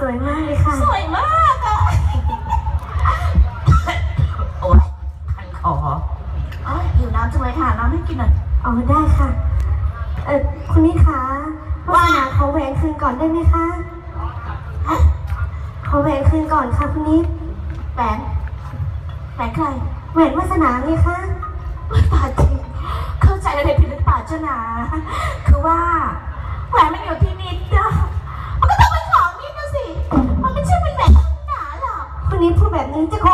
สวยมากเลยค่ะ สวยมากอะโอ๊ยคันคอเอ้ยหิวน้ำจังเลยค่ะ น้ำให้กินหน่อยเอาได้ค่ะ เออคุณนี่คะวาสนาขอแหวนคืนก่อนได้ไหมคะ ฮะขอแหวนคืนก่อนค่ะคุณนิดแหวนแหวนใครแหวนวาสนาไงคะป่าจริงเข้าใจอะไรผิดหรือเปล่าเจ้าหนา คือว่าแหวนมันอยู่ที่นิดอะมันก็ต้อ นิ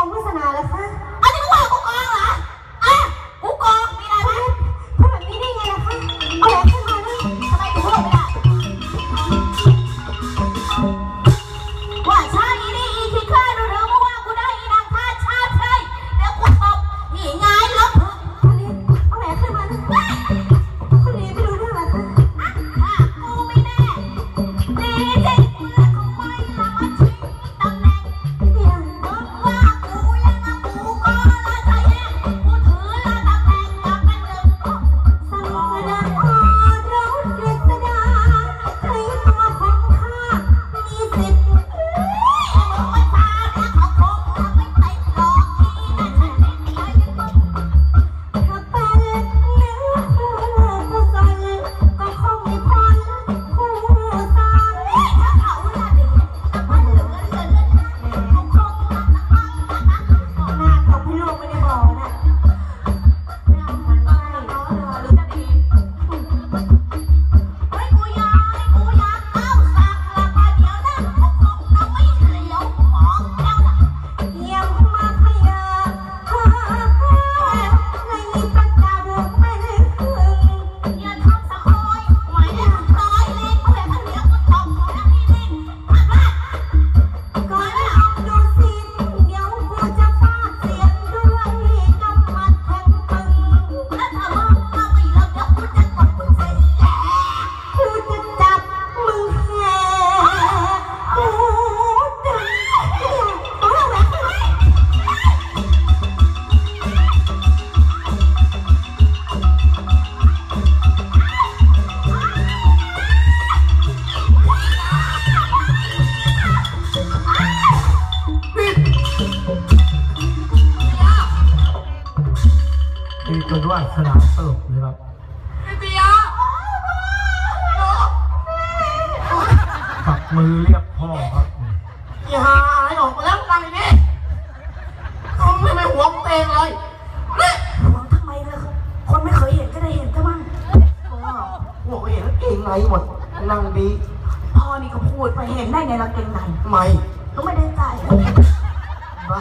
มีจนว่าสนามสลบเลยครับเดียวฝักมือเรียกพ่อครับอีหาไอ้ออกมาแล้วนั่งนี่มึงไม่ไม่หัวมึงเองเลยนี่มองทำไมล่ะคนไม่เคยเห็นก็ได้เห็นก็บ้างหัวก็เห็นแล้วเกงในหมดนั่งดีพ่อนี่ก็พูดไปเห็นได้ไงเราเก่งในไม่ก็ไม่ได้ใจบ้า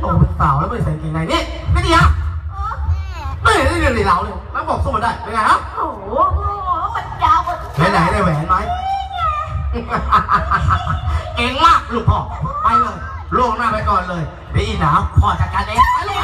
โตเป็นสาวแล้วไม่ใส่เกงในนี่ไม่ดีอะไม่ เห็นได้เรียนหลีเราเลยแล้วบอกสู้มันได้เป็นไงฮะโอ้โหมันยาวกว่าไหนไหนได้แหวนไหมเก่งมากลูกพ่อไปเลยล่วงหน้าไปก่อนเลยเดี๋ยวอีหนาวพ่อจัดการเองไปเลย